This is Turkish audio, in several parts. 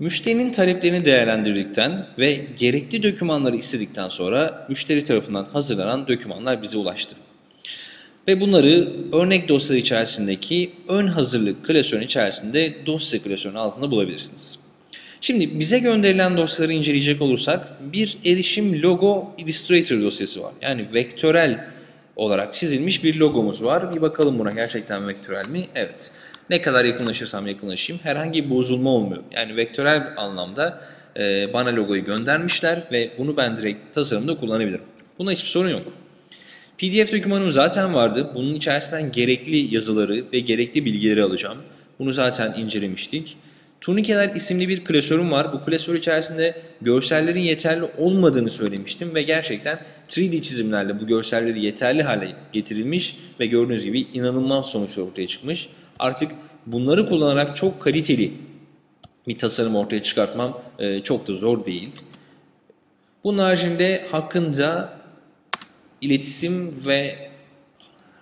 Müşterinin taleplerini değerlendirdikten ve gerekli dokümanları istedikten sonra müşteri tarafından hazırlanan dokümanlar bize ulaştı. Ve bunları örnek dosya içerisindeki ön hazırlık klasörün içerisinde dosya klasörünün altında bulabilirsiniz. Şimdi bize gönderilen dosyaları inceleyecek olursak bir erişim logo illustrator dosyası var. Yani vektörel olarak çizilmiş bir logomuz var. Bir bakalım buna gerçekten vektörel mi? Evet. Ne kadar yakınlaşırsam yakınlaşayım herhangi bir bozulma olmuyor. Yani vektörel anlamda e, bana logoyu göndermişler ve bunu ben direkt tasarımda kullanabilirim. Buna hiçbir sorun yok. PDF dokümanım zaten vardı. Bunun içerisinden gerekli yazıları ve gerekli bilgileri alacağım. Bunu zaten incelemiştik. Turnikeler isimli bir klasörüm var. Bu klasör içerisinde görsellerin yeterli olmadığını söylemiştim ve gerçekten 3D çizimlerle bu görselleri yeterli hale getirilmiş ve gördüğünüz gibi inanılmaz sonuçlar ortaya çıkmış. Artık bunları kullanarak çok kaliteli bir tasarım ortaya çıkartmam e, çok da zor değil. Bunun haricinde hakkında iletişim ve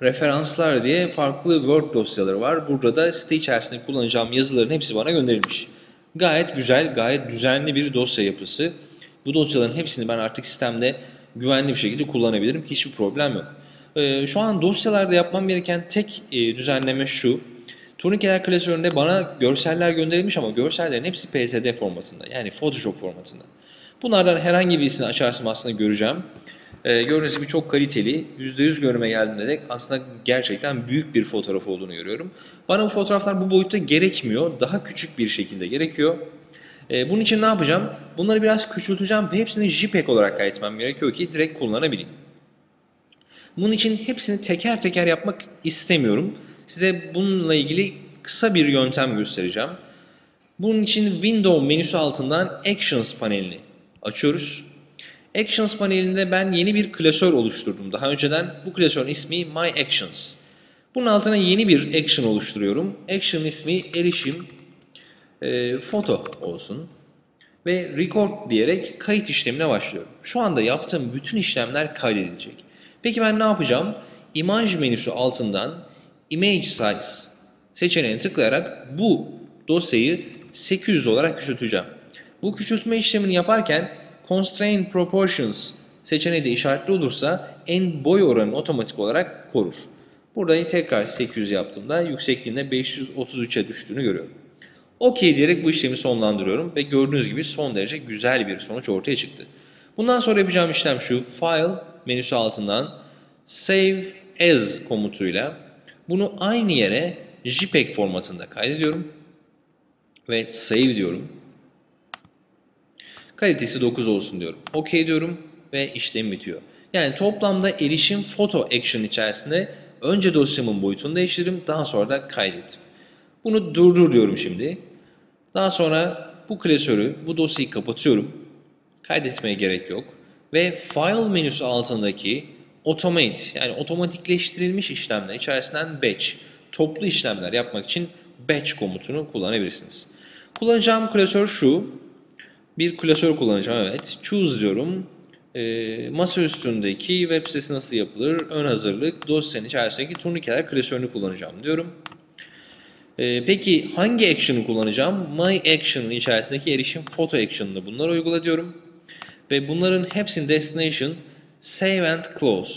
referanslar diye farklı Word dosyaları var. Burada da site içerisinde kullanacağım yazıların hepsi bana gönderilmiş. Gayet güzel, gayet düzenli bir dosya yapısı. Bu dosyaların hepsini ben artık sistemde güvenli bir şekilde kullanabilirim. Hiçbir problem yok. Ee, şu an dosyalarda yapmam gereken tek e, düzenleme şu. Turnikeler klasöründe bana görseller gönderilmiş ama görsellerin hepsi PSD formatında. Yani Photoshop formatında. Bunlardan herhangi birisini açarsam aslında göreceğim. Ee, gördüğünüz gibi çok kaliteli. %100 görüme geldiğimde de aslında gerçekten büyük bir fotoğraf olduğunu görüyorum. Bana bu fotoğraflar bu boyutta gerekmiyor. Daha küçük bir şekilde gerekiyor. Ee, bunun için ne yapacağım? Bunları biraz küçülteceğim ve hepsini JPEG olarak kaydetmem gerekiyor ki direkt kullanabileyim. Bunun için hepsini teker teker yapmak istemiyorum. Size bununla ilgili kısa bir yöntem göstereceğim. Bunun için Window menüsü altından Actions panelini açıyoruz. Actions panelinde ben yeni bir klasör oluşturdum. Daha önceden bu klasörün ismi My Actions. Bunun altına yeni bir action oluşturuyorum. Action ismi erişim e, foto olsun. Ve record diyerek kayıt işlemine başlıyorum. Şu anda yaptığım bütün işlemler kaydedilecek. Peki ben ne yapacağım? Image menüsü altından Image Size seçeneğine tıklayarak bu dosyayı 800 olarak küçülteceğim. Bu küçültme işlemini yaparken Constrain Proportions seçeneği de işaretli olursa en boy oranını otomatik olarak korur. Burada tekrar 800 yaptığımda yüksekliğinde 533'e düştüğünü görüyorum. OK diyerek bu işlemi sonlandırıyorum ve gördüğünüz gibi son derece güzel bir sonuç ortaya çıktı. Bundan sonra yapacağım işlem şu. File menüsü altından Save As komutuyla bunu aynı yere JPEG formatında kaydediyorum ve Save diyorum. Kalitesi 9 olsun diyorum. OK diyorum ve işlem bitiyor. Yani toplamda erişim foto action içerisinde önce dosyamın boyutunu değiştirdim. Daha sonra da kaydettim. Bunu durdur diyorum şimdi. Daha sonra bu klasörü, bu dosyayı kapatıyorum. Kaydetmeye gerek yok. Ve File menüsü altındaki Automate yani otomatikleştirilmiş işlemler içerisinden Batch, toplu işlemler yapmak için Batch komutunu kullanabilirsiniz. Kullanacağım klasör şu. Bir klasör kullanacağım evet. Choose diyorum. E, masa üstündeki web sitesi nasıl yapılır? Ön hazırlık, dosyanın içerisindeki turnikeler klasörünü kullanacağım diyorum. E, peki hangi action'ı kullanacağım? My action'ın içerisindeki erişim photo action'ını bunları uygula diyorum. Ve bunların hepsinin destination save and close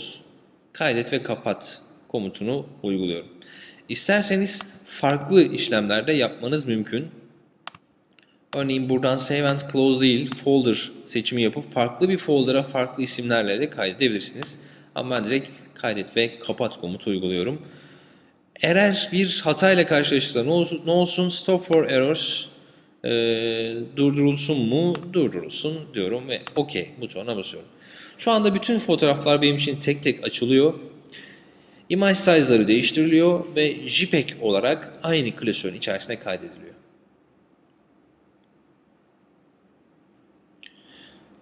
kaydet ve kapat komutunu uyguluyorum. İsterseniz farklı işlemlerde yapmanız mümkün. Örneğin buradan Save and Close değil, Folder seçimi yapıp farklı bir folder'a farklı isimlerle de kaydedebilirsiniz. Ama ben direkt kaydet ve kapat komutu uyguluyorum. Eğer bir hatayla karşılaşırsa ne olsun, ne olsun Stop for Errors e, durdurulsun mu? Durdurulsun diyorum ve OK butonuna basıyorum. Şu anda bütün fotoğraflar benim için tek tek açılıyor. Image size'ları değiştiriliyor ve JPEG olarak aynı klasörün içerisine kaydediliyor.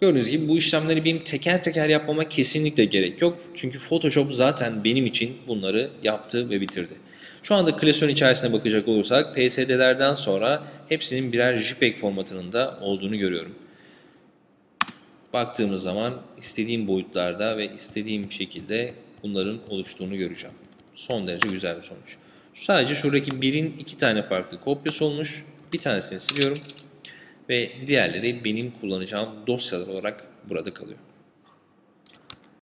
Gördüğünüz gibi bu işlemleri benim teker teker yapmama kesinlikle gerek yok. Çünkü Photoshop zaten benim için bunları yaptı ve bitirdi. Şu anda klasörün içerisine bakacak olursak PSD'lerden sonra hepsinin birer JPEG formatının da olduğunu görüyorum. Baktığımız zaman istediğim boyutlarda ve istediğim şekilde bunların oluştuğunu göreceğim. Son derece güzel bir sonuç. Sadece şuradaki birin iki tane farklı kopyası olmuş. Bir tanesini siliyorum. Ve diğerleri benim kullanacağım dosyalar olarak burada kalıyor.